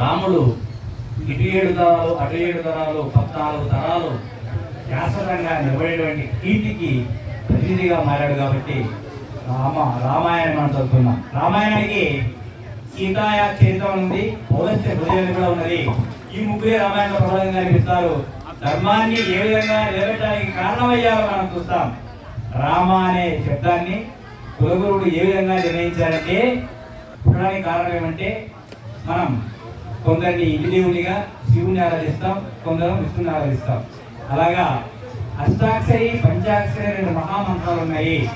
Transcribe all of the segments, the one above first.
రాముడు ఇటు ఏడు తరాలు అటు ఏడు తరాలు పద్నాలుగు తరాలు శాశ్వతంగా నిలబడేటువంటి కీర్తికి ప్రతినిధిగా మారాడు కాబట్టి రామ రామాయణం మనం చదువుతున్నాం రామాయణానికి సీతాయ చరిత్ర ఉంది పౌరస్య హృదయం కూడా ఉన్నది. ఈ ముగ్గురే రామాయణ ప్రబలంగా అనిపిస్తారు ధర్మాన్ని ఏ విధంగా నిలబెట్టడానికి కారణమయ్యారో మనం చూస్తాం. రామ అనే శబ్దాన్ని కులగురుడు ఏ విధంగా నిర్ణయించారంటే పుట్టడానికి కారణం ఏమంటే మనం కొందరిని ఇంటి దేవునిగా శివుని ఆరాధిస్తాం కొందరు విష్ణుని ఆరాధిస్తాం. అలాగా అష్టాక్షరి పంచాక్షరి రెండు మహామంత్రాలు ఉన్నాయి.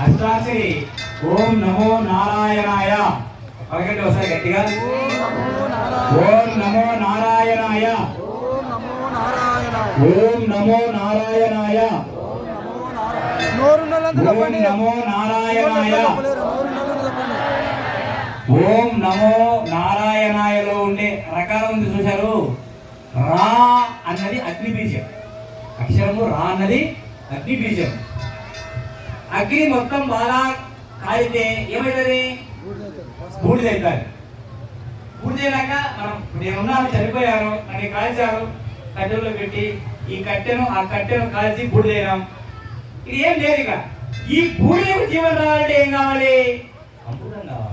అష్టాక్షరి ఓం నమో నారాయణాయ. పలకండి ఒకసారి గట్టిగా. ఓం నమో నారాయణాయ. ఓం నమో నారాయణాయ. ఓం నమో నారాయణాయ. ఓం నమో నారాయణాయలో ఉండే రకాలం ఉంది చూశారు. రా అన్నది అగ్నిబీజం. అక్షరము రా అన్నది అగ్నిబీజం. అగ్ని మొత్తం బాగా కాలితే ఏమవుతుంది బూడిదవుతుంది బూడిదైనాక మనం నేనున్నాను చనిపోయాను నన్ను కాల్చారు కట్టెలో పెట్టి ఈ కట్టెను ఆ కట్టెను కాల్చి బూడిదైనాం. ఇది ఏం లేదు ఇక. ఈ బూడిదకు జీవనం రావాలంటే ఏం కావాలి? అమృతం కావాలి.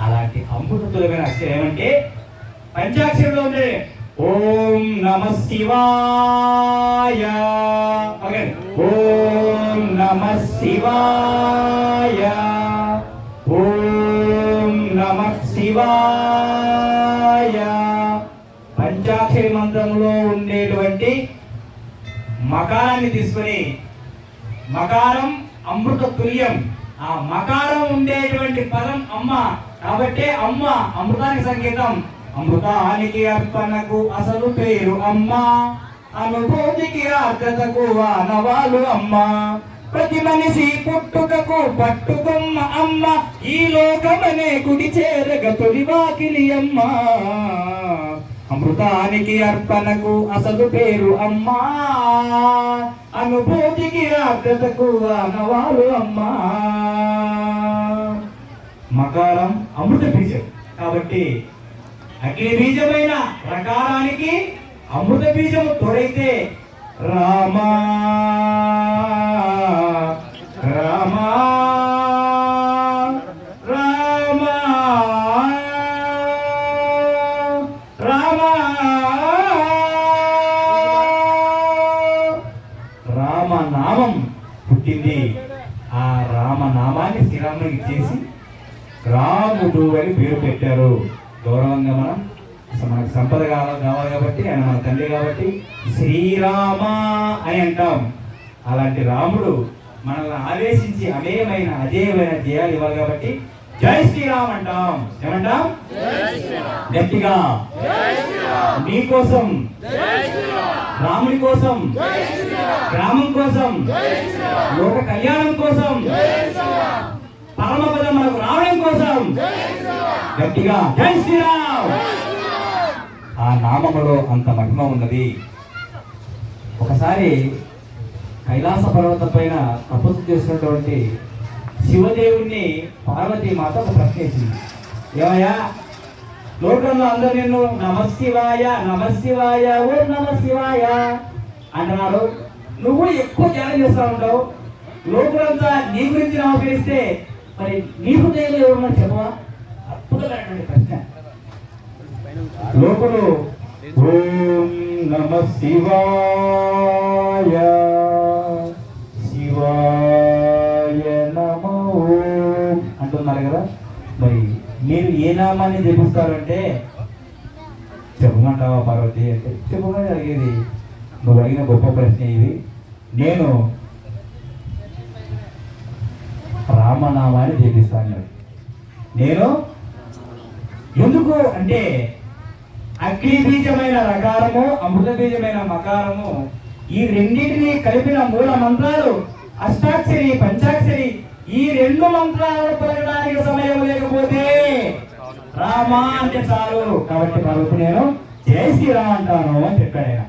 అలాంటి అమృతమైన అక్షరం ఏమంటే? పంచాక్షరంలో ఉంది. ఓం నమ శివాయ. ఓం నమ శివాయ. ఓం నమ శివాయ. పంచాక్షరి మంత్రంలో ఉండేటువంటి మకారాన్ని తీసుకుని మకారం అమృత తుల్యం. ఆ మకారం ఉండేటువంటి పదం అమ్మ కాబట్టి అమ్మ అమృతానికి సంకేతం. అమృతానికి అర్పణకు అసలు పేరు అమ్మ. అనుభూతికి ఆర్ద్రతకు ఆనవాలు అమ్మ. ప్రతి మనిషి పుట్టుకకు పట్టుకుమ్మ అమ్మ. ఈ లోకమనే గుడి చేరగ తొలి వాకిలి అమ్మ. అమృతానికి అర్పణకు అసలు పేరు అమ్మ. అనుభూతికి ఆర్ద్రతకు ఆనవాలు అమ్మా. మకారం అమృత బీజం. కాబట్టి అగ్ని బీజమైన ప్రకారానికి అమృత బీజం తోడైతే రామా రామా రామా రామా రామనామం పుట్టింది. ఆ రామనామాన్ని శ్రీరామునికి ఇచ్చేసి రాముడు అని పేరు పెట్టారు. గౌరవంగా మనం అసలు మనకు సంపద కావాలి కావాలి కాబట్టి ఆయన మన తండ్రి కాబట్టి శ్రీరామ అని అంటాం. అలాంటి రాముడు మనల్ని ఆదేశించి అమేయమైన అజేయమైన జయాలు ఇవ్వాలి కాబట్టి జై శ్రీరామ్ అంటాం. ఏమంటాం? గట్టిగా. మీకోసం రాముడి కోసం. గ్రామం కోసం. లోక కళ్యాణం కోసం. పరమపదం మనకు రావడం కోసం. గట్టిగా జై శ్రీరామ్. ఆ నామములో అంత మహిమ ఉన్నది. ఒకసారి కైలాస పర్వతం పైన తపస్సు చేసినటువంటి శివదేవుణ్ణి పార్వతీ మాత ఒక ప్రశ్నించింది ఏమయ్యా? లోకంలో అందరూ నిన్ను నమశివాయ నమశివాయ ఓ నమశివాయ అంటున్నారు. నువ్వు ఎక్కువ ధ్యానం చేస్తూ ఉంటావు. లోకులంతా నీ గురించి నమస్కరిస్తే మరి నీ హృదయంలో ఎవరన్నా చెప్పవా? అద్భుతమైనటువంటి ప్రశ్న. లోపల ఓం నమ శివాయ. శివాయ నమ. అంటున్నారు కదా? మరి మీరు ఏ నామాన్ని జపిస్తారంటే? చెప్పమంటావా పార్వతి? అంటే చెప్పమని అడిగేది. నువ్వు అడిగిన గొప్ప ప్రశ్న ఇది. నేను రామనామాన్ని జపిస్తాను నేను ఎందుకు అంటే అగ్ని బీజమైన రకారము అమృత బీజమైన మకారము ఈ రెండింటిని కలిపిన మూల మంత్రాలు అష్టాక్షరి పంచాక్షరి ఈ రెండు మంత్రాలు పలకడానికి సమయం లేకపోతే రామా అంటే చాలు. కాబట్టి ప్రభుత్వ నేను జై శ్రీరామ్ అంటాను అని చెప్పాడు ఆయన.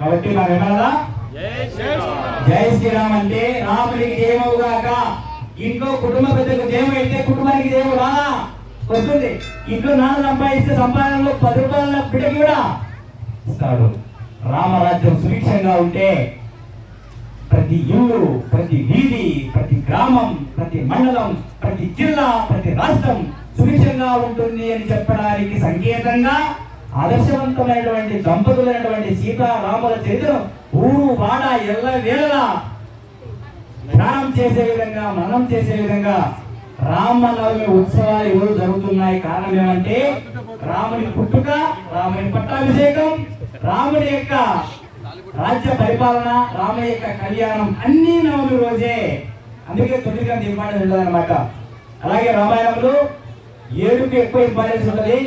కాబట్టి మనం ఏమన్నా జై శ్రీరామ్. అంటే రామునికి జయమవుగాక. ఇంట్లో కుటుంబ పెద్దలకు దేవు అయితే కుటుంబానికి జయం రాదా? వస్తుంది. ఇంట్లో నాన్న సంపాదిస్తే సంపాదనలో పది రూపాయల బిడ్డకి కూడా ఇస్తాడు. రామరాజ్యం సుభిక్షంగా ఉంటే ప్రతి ఇల్లు ప్రతి వీధి ప్రతి గ్రామం ప్రతి మండలం ప్రతి జిల్లా ప్రతి రాష్ట్రం సుభిక్షంగా ఉంటుంది అని చెప్పడానికి సంకేతంగా ఆదర్శవంతమైనటువంటి దంపతులైనటువంటి సీతారాముల చరిత్ర ఊరు వాడ ఎల్ల వేళలా ధ్యానం చేసే విధంగా మనం చేసే విధంగా రామనవమి ఉత్సవాలు ఎవరు జరుగుతున్నాయి. కారణం ఏమంటే రాముని పుట్టుక రాముని పట్టాభిషేకం రాముని యొక్క రాజ్య పరిపాలన రాముని యొక్క కళ్యాణం అన్ని నవమి రోజే. అందుకే తొమ్మిదిగా ఇంపార్టెన్స్ ఉంటుంది అనమాట అలాగే రామాయణంలో ఏడుకి ఎక్కువ ఇంపార్టెన్స్ ఉంటుంది.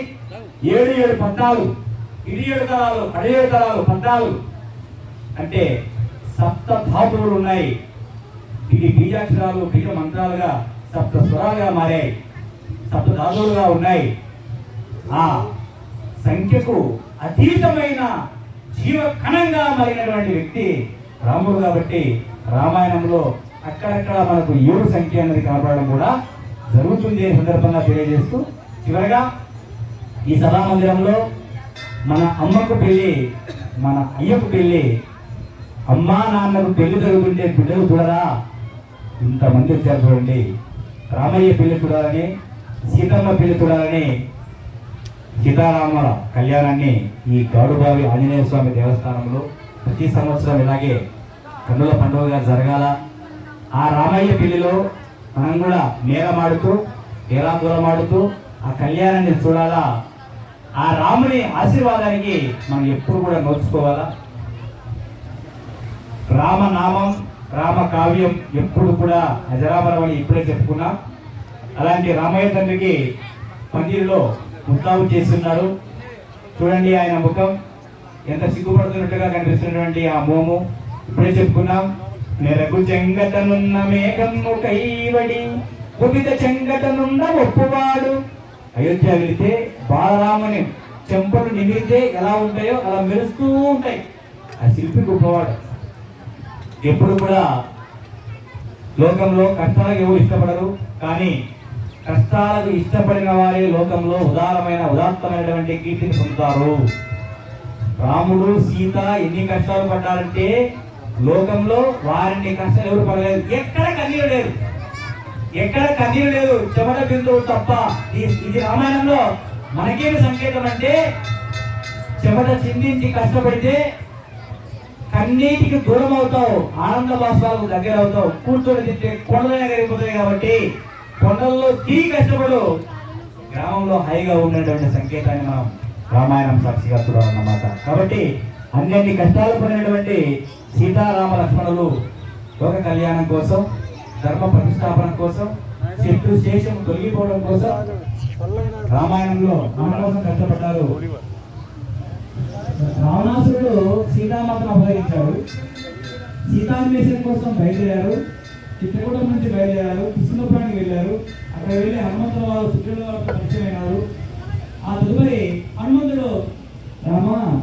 ఏడు ఏడు పద్నాలుగు. ఇరు ఏడు తరాలు పదిహేడు తరాలు పద్నాలుగు. అంటే సప్త ధాతువులు ఉన్నాయి. ఇది బీజాక్షరాలు బీజ మంత్రాలుగా సప్త స్వరాలుగా మారాయి. సప్త ధాతువులుగా ఉన్నాయి. ఆ సంఖ్యకు అతీతమైన జీవ కణంగా మారినటువంటి వ్యక్తి రాముడు కాబట్టి రామాయణంలో అక్కడక్కడ మనకు ఏడు సంఖ్య అనేది కనపడడం కూడా జరుగుతుంది అనే సందర్భంగా తెలియజేస్తూ చివరగా ఈ సభామందిరంలో మన అమ్మకు పెళ్ళి మన అయ్యకు పెళ్ళి అమ్మా నాన్నకు పెళ్ళి జరుగుతుంటే బిడ్డలు చూడరా? ఇంతమంది వచ్చారు చూడండి రామయ్య పెళ్ళి చూడాలని సీతమ్మ పెళ్ళి చూడాలని సీతారాముల కళ్యాణాన్ని ఈ గౌడుబావి ఆంజనేయ స్వామి దేవస్థానంలో ప్రతి సంవత్సరం ఇలాగే కన్నుల పండుగగా జరగాల. ఆ రామయ్య పెళ్ళిలో మనం కూడా మేళమాడుతూ ఆడుతూ ఆ కళ్యాణాన్ని చూడాలా? ఆ రాముని ఆశీర్వాదానికి మనం ఎప్పుడు కూడా నోచుకోవాలా? రామనామం రామ కావ్యం ఎప్పుడు కూడా అజరామరం అని ఇప్పుడే చెప్పుకున్నాం. అలాంటి రామయ్య తండ్రికి పందిరిలో ముస్తాబు చేస్తున్నారు. చూడండి ఆయన ముఖం. ఎంత సిగ్గుపడుతున్నట్టుగా కనిపిస్తున్నటువంటి ఆ మోము. ఇప్పుడే చెప్పుకున్నాం. మెరకు చెంగతనున్న మేఘము కైవడి కుపిత చెంగతనున్న ఒప్పువాడు. అయోధ్య వెళితే బాలరాముని చెంపలు నిమిరితే ఎలా ఉంటాయో అలా మెరుస్తూ ఉంటాయి. ఆ శిల్పి గొప్పవాడు. ఎప్పుడు కూడా లోకంలో కష్టాలకు ఎవరు ఇష్టపడరు కానీ కష్టాలకు ఇష్టపడిన వారే లోకంలో ఉదారమైన ఉదాత్తమైనటువంటి కీర్తిని పొందుతారు. రాముడు సీత ఎన్ని కష్టాలు పడ్డారంటే లోకంలో వారిని కష్టాలు ఎవరు పడలేదు. ఎక్కడ కన్నీరు లేదు. ఎక్కడ కన్నీరు లేదు. చెమట బిందువు తప్ప ఇది రామాయణంలో మనకేమి సంకేతం అంటే చెమట చిందించి కష్టపడితే కన్నీటికి దూరం అవుతావు ఆనంద బాష్పాలకు దగ్గర అవుతావు కూర్చొని తింటే కొండలైనా కరిగిపోతాయి కాబట్టి కొండల్లో తిరిగి కష్టపడు. గ్రామంలో హైగా ఉన్నటువంటి సంకేతాన్ని మనం రామాయణం సాక్షిగా చూడాలన్నమాట. కాబట్టి అన్నింటి కష్టాలు పడినటువంటి సీతారామ లక్ష్మణులు లోక కళ్యాణం కోసం ధర్మ ప్రతిష్టాపన కోసం శత్రు శేషం తొలగిపోవడం కోసం రామాయణంలో మన కోసం కష్టపడ్డారు. రావణాసురుడు సీతామాతను అపహరించాడు. సీతాన్వేషణ కోసం బయలుదేరారు. చిత్రకూటం నుంచి బయలుదేరారు. కృష్ణపురానికి వెళ్ళారు. అక్కడ వెళ్ళి హనుమంతుల వారు శుక్రుల వారితో పరిచయం అయినారు ఆ తదుపరి హనుమంతుడు రామా.